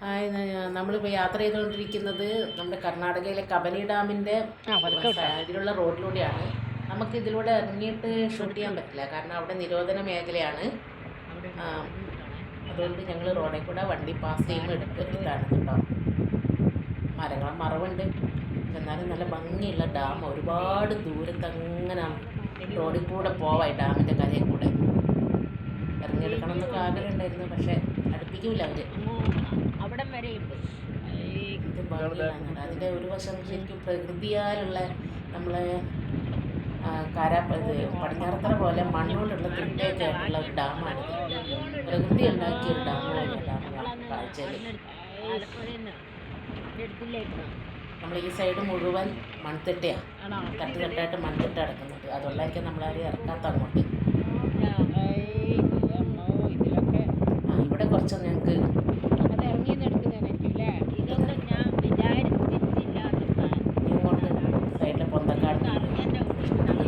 Hi ന- നമ്മളിപ്പോൾ യാത്ര ചെയ്തുകൊണ്ടിരിക്കുന്നത് നമ്മുടെ കർണാടകയിലെ കബനി ഡാമിന്റെ ഇതിലുള്ള റോഡിലൂടെയാണ്. നമുക്ക് ഇതിലൂടെ ഇറങ്ങിയിട്ട് ഷൂട്ട് ചെയ്യാൻ പറ്റില്ല. കാരണം അവിടെ നിരോധന മേഖലയാണ്. അതുകൊണ്ട് ഞങ്ങൾ റോഡിൽ കൂടെ വണ്ടി പാസ് ചെയ്യുമ്പോൾ എടുക്കുന്നതാണ് കേട്ടോ മരങ്ങൾ മറവുണ്ട്. എന്നാലും നല്ല ഭംഗിയുള്ള ഡാം. ഒരുപാട് ദൂരത്ത് അങ്ങനെ റോഡിൽ കൂടെ പോവായി ഡാമിന്റെ കരയിൽ കൂടെ. ഇറങ്ങിയെടുക്കണം എന്നൊക്കെ ആഗ്രഹം ഉണ്ടായിരുന്നു. പക്ഷേ അടുപ്പിക്കൂല അവർ വരെയുണ്ട് അതിന്റെ ഒരു വശം ശരിക്കും പ്രകൃതിയാലുള്ള നമ്മളെ ആ, കാരാ പടിഞ്ഞാറത്തറ പോലെ മണ്ണുകൊണ്ടുള്ള തിട്ടയൊക്കെ ആയിട്ടുള്ള ഒരു ഡാമാണിത് പ്രകൃതി ഉണ്ടാക്കിയ ഒരു ഡാം പോലെ ഡാമാണ് കാഴ്ചയിൽ നമ്മൾ ഈ സൈഡ് മുഴുവൻ മൺതിട്ടയാണ് ആണോ? തട്ട് തട്ടായിട്ട് മൺതിട്ട കിടക്കുന്നത് അതുള്ളതൊക്കെ നമ്മളാരും ഇറക്കാത്ത അങ്ങോട്ട്. ഇവിടെ കുറച്ച് ഞങ്ങൾക്ക് là nó nhanh được